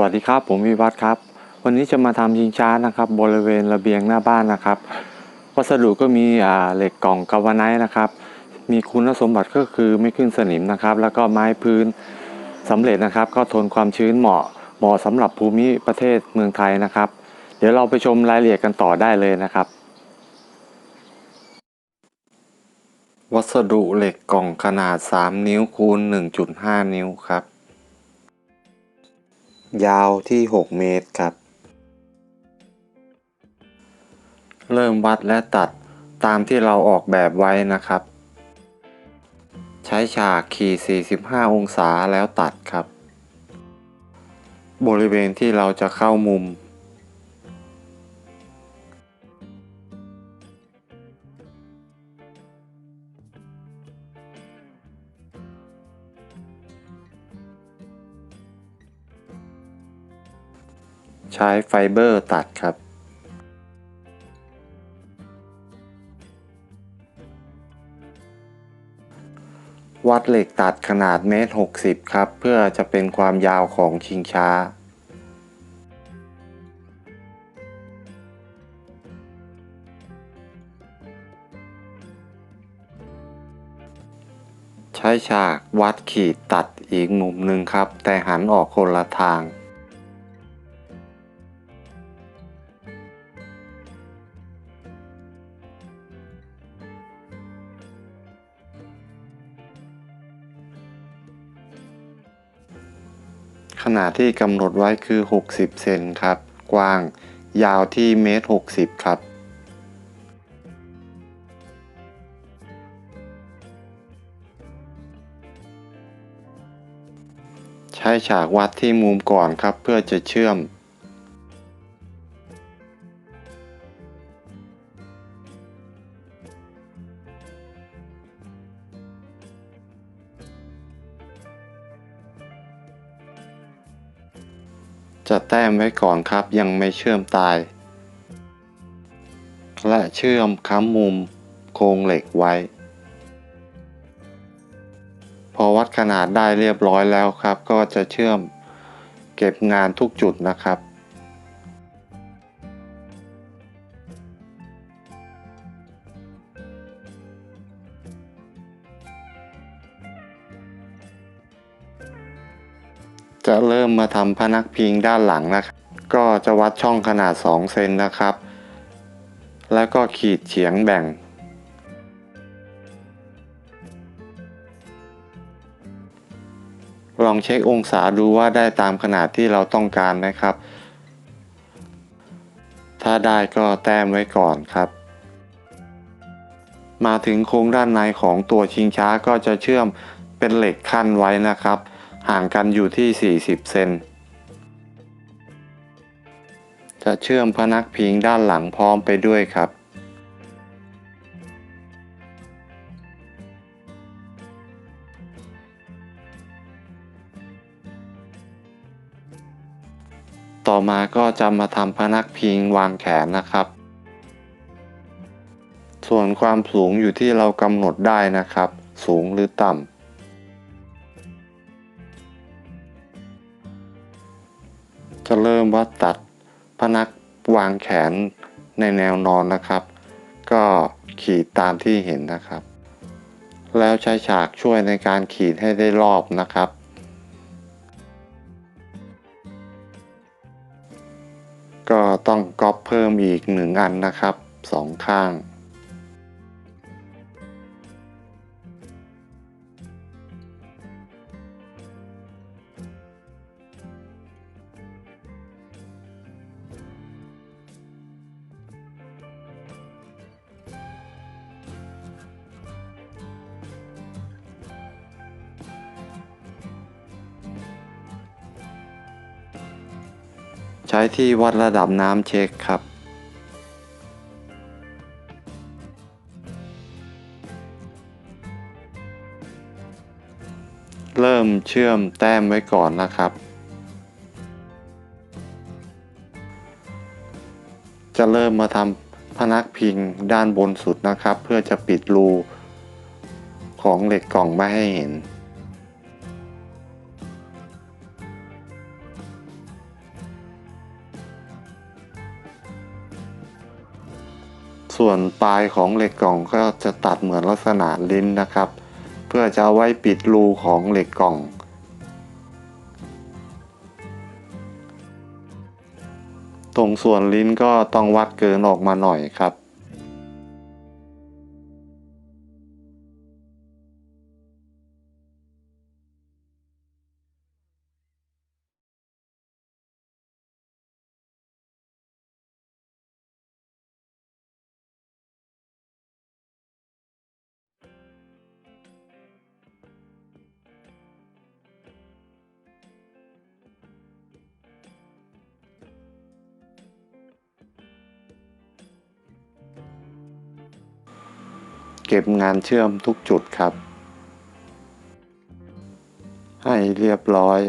วัสดีครับ ผมวิวัฒน์ครับ วันนี้จะมาทำชิงช้านะครับ บริเวณระเบียงหน้าบ้านนะครับ วัสดุก็มีเหล็กกล่องกาวไนท์นะครับ มีคุณสมบัติก็คือไม่ขึ้นสนิมนะครับ แล้วก็ไม้พื้นสำเร็จนะครับ ก็ทนความชื้นเหมาะเหมาะสำหรับภูมิประเทศเมืองไทยนะครับ เดี๋ยวเราไปชมรายละเอียดกันต่อได้เลยนะครับ วัสดุเหล็กกล่องขนาด 3 นิ้วคูณ 1.5 นิ้วครับ ยาวที่ 6 เมตรครับ เริ่มวัดและตัดตามที่เราออกแบบไว้นะครับ ใช้ฉากขีด 45 องศาแล้วตัดครับ บริเวณที่เราจะเข้ามุม ใช้ไฟเบอร์ตัดครับ วัดเหล็กตัดขนาดเมตร60 ครับ เพื่อจะเป็นความยาวของชิงช้าใช้ฉากวัดขีดตัดอีกมุมหนึ่งครับ แต่หันออกคนละทาง นาดที่กำหนดไว้คือ 60 เซนครับ กว้างยาวที่เมตร 60 ครับ ใช้ฉากวัดที่มุมก่อนครับ เพื่อจะเชื่อม จะแต้มไว้ก่อนครับยังไม่เชื่อมตาย และเชื่อมค้ำมุมโครงเหล็กไว้ พอวัดขนาดได้เรียบร้อยแล้วครับ ก็จะเชื่อมเก็บงานทุกจุดนะครับ จะเริ่มมาทำพนักพิงด้านหลังนะครับ ก็จะวัดช่องขนาด 2 เซนนะครับ แล้วก็ขีดเฉียงแบ่ง ลองเช็คองศาดูว่าได้ตามขนาดที่เราต้องการนะครับ ถ้าได้ก็แต้มไว้ก่อนครับ มาถึงโครงด้านในของตัวชิงช้าก็จะเชื่อมเป็นเหล็กขั้นไว้นะครับ ห่างกันอยู่ที่ 40 เซน จะเชื่อมพนักพิงด้านหลังพร้อมไปด้วยครับ ต่อมาก็จะมาทำพนักพิงวางแขนนะครับ ส่วนความสูงอยู่ที่เรากำหนดได้นะครับ สูงหรือต่ำามที่เห็นนะครับ แล้วใช้ฉากช่วยในการขีดให้ได้รอบนะครับ ก็ต้องก๊อปเพิ่มอีกหนึ่งอันนะครับสองข้าง ช้ที่วัดระดับน้ำเช็คครับ เริ่มเชื่อมแต้มไว้ก่อนนะครับ จะเริ่มมาทำพนักพิงด้านบนสุดนะครับ เพื่อจะปิดรูของเหล็กกล่องไม่ให้เห็น ส่วนปลายของเหล็กกล่องก็จะตัดเหมือนลักษณะลิ้นนะครับ เพื่อจะเอาไว้ปิดรูของเหล็กกล่อง ตรงส่วนลิ้นก็ต้องวัดเกินออกมาหน่อยครับ ก็บงานเชื่อมทุกจุดครับ ให้เรียบร้อย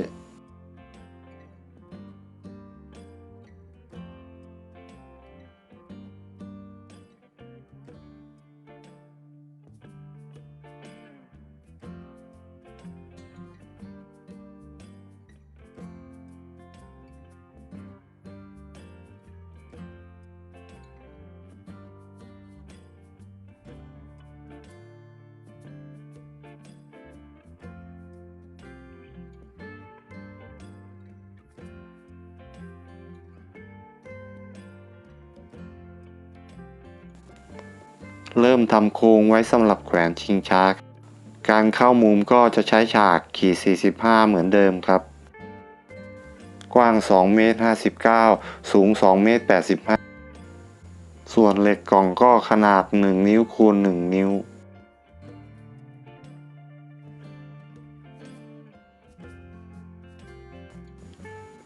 เริ่มทำโครงไว้สำหรับแขวนชิงช้า การเข้ามุมก็จะใช้ฉากขีด 45 เหมือนเดิมครับ กว้าง 2 เมตร 59 สูง 2 เมตร 85 ส่วนเหล็กกล่องก็ขนาด 1 นิ้วคูณ 1 นิ้ว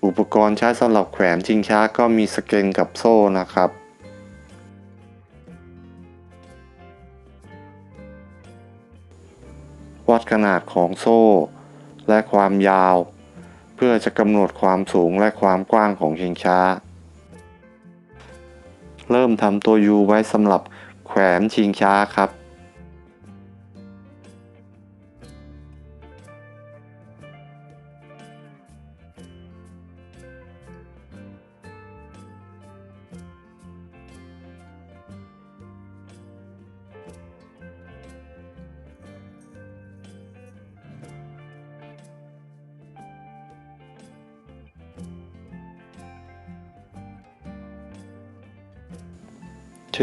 อุปกรณ์ใช้สำหรับแขวนชิงช้าก็มีสเกนกับโซ่นะครับ ขนาดของโซ่ และความยาว เพื่อจะกำหนดความสูงและความกว้างของชิงช้า เริ่มทำตัวยูไว้สำหรับแขวนชิงช้าครับ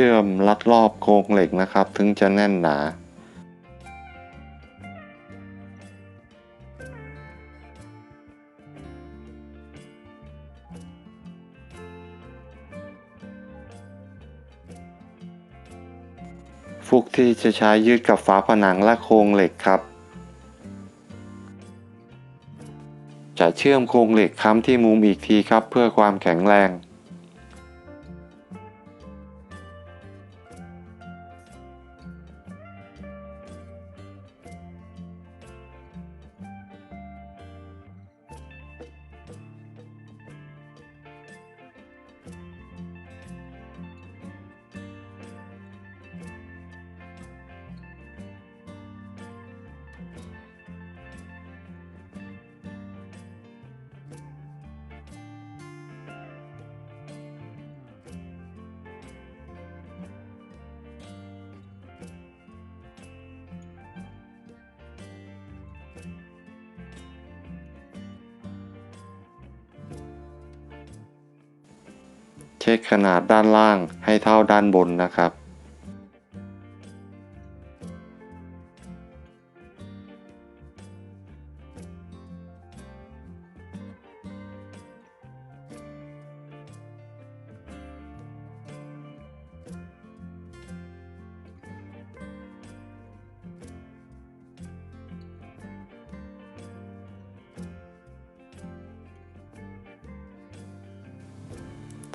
ชื่อมรัดรอบโครงเหล็กนะครับ ถึงจะแน่นหนา ฟุกที่จะใช้ยืดกับฝาผนังและโครงเหล็กครับ จะเชื่อมโครงเหล็กค้ำที่มุมอีกทีครับเพื่อความแข็งแรง เช็คขนาดด้านล่างให้เท่าด้านบนนะครับ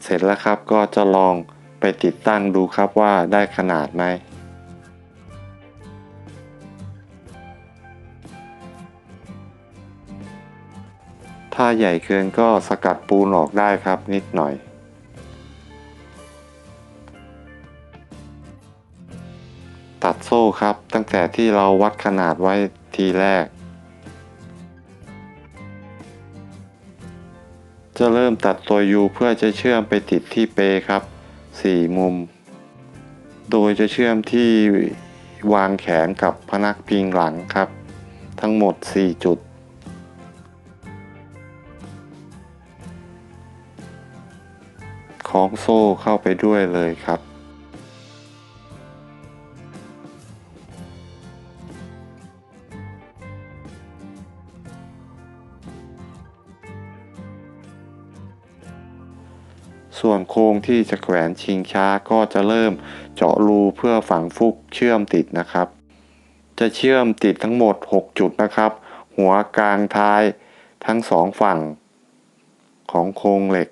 เสร็จแล้วครับก็จะลองไปติดตั้งดูครับว่าได้ขนาดไหมถ้าใหญ่เกินก็สกัดปูนออกได้ครับนิดหน่อย ตัดโซ่ครับตั้งแต่ที่เราวัดขนาดไว้ทีแรก จะเริ่มตัดตัวยูเพื่อจะเชื่อมไปติดที่เปครับ 4 มุม โดยจะเชื่อมที่วางแขนกับพนักพิงหลังครับ ทั้งหมด 4 จุด ของโซ่เข้าไปด้วยเลยครับ ส่วนโครงที่จะแขวนชิงช้าก็จะเริ่มเจาะรูเพื่อฝังฟุกเชื่อมติดนะครับ จะเชื่อมติดทั้งหมด 6 จุดนะครับ หัวกลางท้ายทั้งสองฝั่งของโครงเหล็ก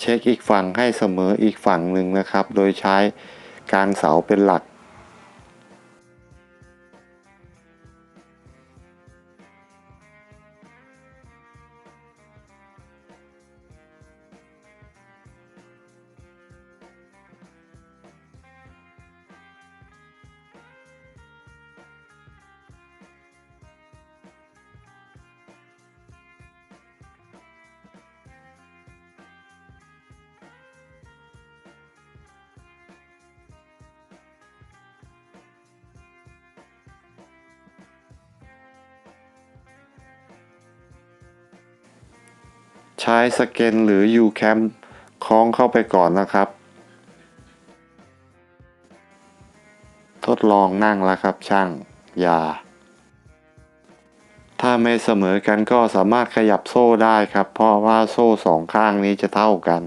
เช็คอีกฝั่งให้เสมออีกฝั่งหนึ่งนะครับ โดยใช้กางเสาเป็นหลัก ใช้สเกนหรือ U cam คล้องเข้าไปก่อนนะครับ ทดลองนั่งแล้วครับช่างอย่าถ้าไม่เสมอกันก็สามารถขยับโซ่ได้ครับ เพราะว่าโซ่สองข้างนี้จะเท่ากัน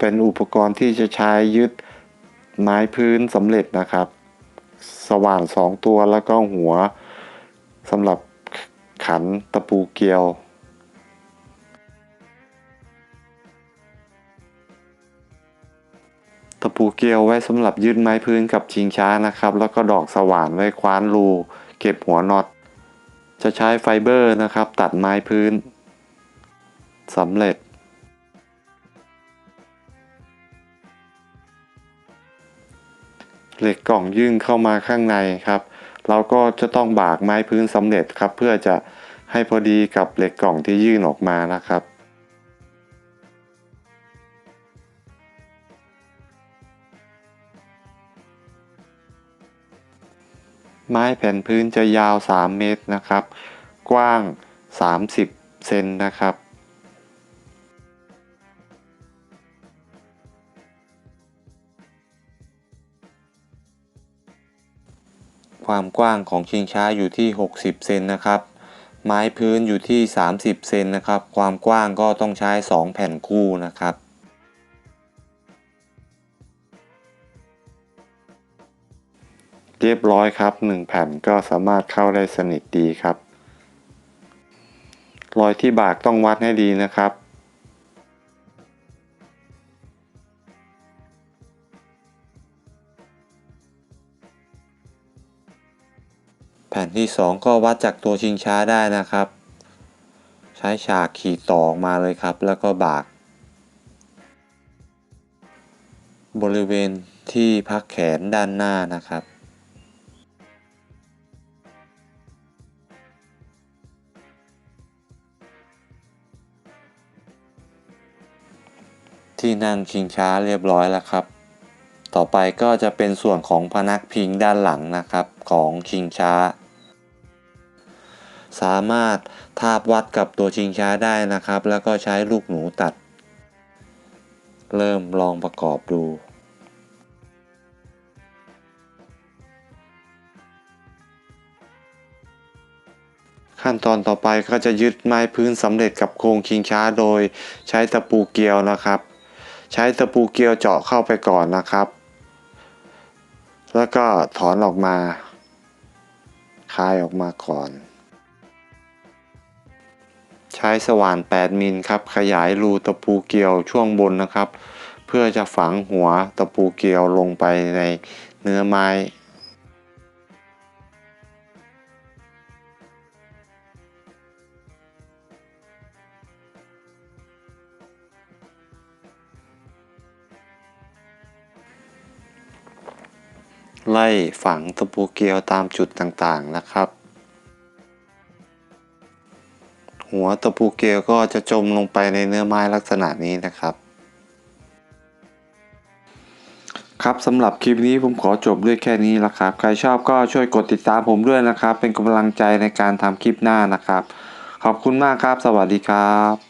เป็นอุปกรณ์ที่จะใช้ยึดไม้พื้นสำเร็จนะครับ สว่านสองตัวแล้วก็หัวสำหรับขันตะปูเกลียวตะปูเกลียวไว้สำหรับยึดไม้พื้นกับชิงช้านะครับ แล้วก็ดอกสว่านไว้คว้านรูเก็บหัวน็อต จะใช้ไฟเบอร์นะครับ ตัดไม้พื้นสำเร็จ เหล็กกล่องยื่นเข้ามาข้างในครับ เราก็จะต้องบากไม้พื้นสำเร็จครับ เพื่อจะให้พอดีกับเหล็กกล่องที่ยื่นออกมานะครับไม้แผ่นพื้นจะยาว 3 เมตรนะครับ กว้าง 30 เซนนะครับ ความกว้างของชิงช้าอยู่ที่ 60 เซนนะครับ ไม้พื้นอยู่ที่ 30 เซนนะครับ ความกว้างก็ต้องใช้ 2 แผ่นคู่นะครับเรียบร้อยครับ 1 แผ่นก็สามารถเข้าได้สนิทดีครับ รอยที่บากต้องวัดให้ดีนะครับ ผ่นที่ 2 ก็วัดจากตัวชิงช้าได้นะครับ ใช้ฉากขีดต่อออกมาเลยครับ แล้วก็บาก บริเวณที่พักแขนด้านหน้านะครับที่นั่งชิงช้าเรียบร้อยแล้วครับ ต่อไปก็จะเป็นส่วนของพนักพิงด้านหลังนะครับของชิงช้า สามารถทาบวัดกับตัวชิงช้าได้นะครับ แล้วก็ใช้ลูกหนูตัด เริ่มลองประกอบดูขั้นตอนต่อไปก็จะยึดไม้พื้นสำเร็จกับโครงชิงช้าโดยใช้ตะปูเกลียวนะครับ ใช้ตะปูเกลียวเจาะเข้าไปก่อนนะครับ แล้วก็ถอนออกมาคายออกมาก่อน ใช้สว่าน 8 มิลครับ ขยายรูตะปูเกลียวช่วงบนนะครับ เพื่อจะฝังหัวตะปูเกลียวลงไปในเนื้อไม้ไล่ฝังตะปูเกลียวตามจุดต่างๆนะครับ หัวตะปูเกลียวก็จะจมลงไปในเนื้อไม้ลักษณะนี้นะครับ ครับสำหรับคลิปนี้ผมขอจบด้วยแค่นี้ละครับ ใครชอบก็ช่วยกดติดตามผมด้วยนะครับ เป็นกำลังใจในการทำคลิปหน้านะครับ ขอบคุณมากครับ สวัสดีครับ